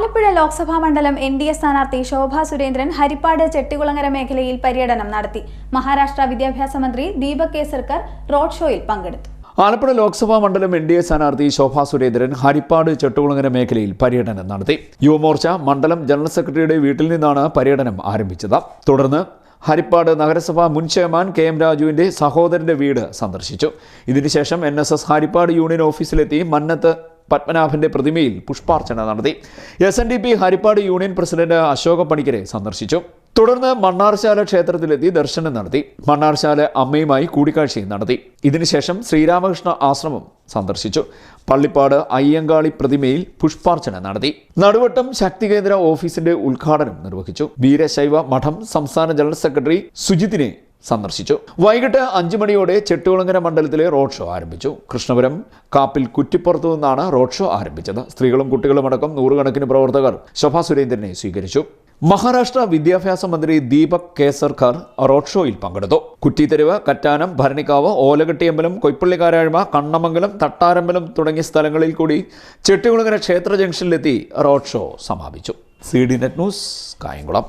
ആലപ്പുഴ ലോക്സഭാ മണ്ഡലം N D A സ്ഥാനാർത്ഥി ശോഭ സുരേന്ദ്രൻ ഹരിപ്പാട് ചെട്ടികുളങ്ങര മേഖലയിൽ പര്യടനം നടത്തി. മഹാരാഷ്ട്ര വിദ്യാഭ്യാസ മന്ത്രി ദീപക് കേസർക്കർ റോഡ് ഷോയിൽ പങ്കെടുത്തു. ആലപ്പുഴ ലോക്സഭാ മണ്ഡലം എൻ ഡി എ സ്ഥാനാർത്ഥി ശോഭാ സുരേന്ദ്രൻ ഹരിപ്പാട് ചെട്ടുകുളങ്ങര മേഖലയിൽ പര്യടനം നടത്തി. യുവമോർച്ച മണ്ഡലം ജനറൽ സെക്രട്ടറിയുടെ വീട്ടിൽ നിന്നാണ് പര്യടനം ആരംഭിച്ചത്. തുടർന്ന് ഹരിപ്പാട് നഗരസഭാ മുൻ ചെയർമാൻ കെ എം രാജുവിന്റെ സഹോദരന്റെ വീട് സന്ദർശിച്ചു. ഇതിനുശേഷം N S S Haripad union ഓഫീസിലെത്തി Mannath പത്മനാഭന്റെ പ്രതിമയിൽ പുഷ്പാർച്ചന നടത്തി. S N D P Haripad union president Ashoka പണിക്കരെ സന്ദർശിച്ചു. തുടർന്ന് മണ്ണാർശാല ക്ഷേത്രത്തിലെത്തി ദർശനം നടത്തി. മണ്ണാർശാല അമ്മയുമായി കൂടിക്കാഴ്ചയും നടത്തി. ഇതിനുശേഷം ശ്രീരാമകൃഷ്ണ ആശ്രമം സന്ദർശിച്ചു. പള്ളിപ്പാട് അയ്യങ്കാളി പ്രതിമയിൽ പുഷ്പാർച്ചന നടത്തി. നടുവട്ടം ശക്തികേന്ദ്ര ഓഫീസിന്റെ ഉദ്ഘാടനം നിർവഹിച്ചു. വീരശൈവ മഠം സംസ്ഥാന ജനറൽ സെക്രട്ടറി സുജിത്തിനെ സന്ദർശിച്ചു. വൈകിട്ട് അഞ്ചു മണിയോടെ ചെട്ടുകുളങ്ങര മണ്ഡലത്തിലെ റോഡ് ഷോ ആരംഭിച്ചു. കൃഷ്ണപുരം കാപ്പിൽ കുറ്റിപ്പുറത്തു നിന്നാണ് റോഡ് ഷോ ആരംഭിച്ചത്. സ്ത്രീകളും കുട്ടികളും അടക്കം നൂറുകണക്കിന് പ്രവർത്തകർ ശോഭാ സുരേന്ദ്രനെ സ്വീകരിച്ചു. മഹാരാഷ്ട്ര വിദ്യാഭ്യാസ മന്ത്രി ദീപക് കേസർക്കർ റോഡ് ഷോയിൽ പങ്കെടുത്തു. കുറ്റിത്തെരുവ് കറ്റാനം ഭരണിക്കാവ് ഓലകെട്ടിയമ്പലം കൊയ്പ്പള്ളിക്കാരാഴ്മ കണ്ണമംഗലം തട്ടാരമ്പലം തുടങ്ങിയ സ്ഥലങ്ങളിൽ കൂടി ചെട്ടികുളങ്ങര ക്ഷേത്ര ജംഗ്ഷനിലെത്തി റോഡ് ഷോ സമാപിച്ചു. C D net news Kayamkulam.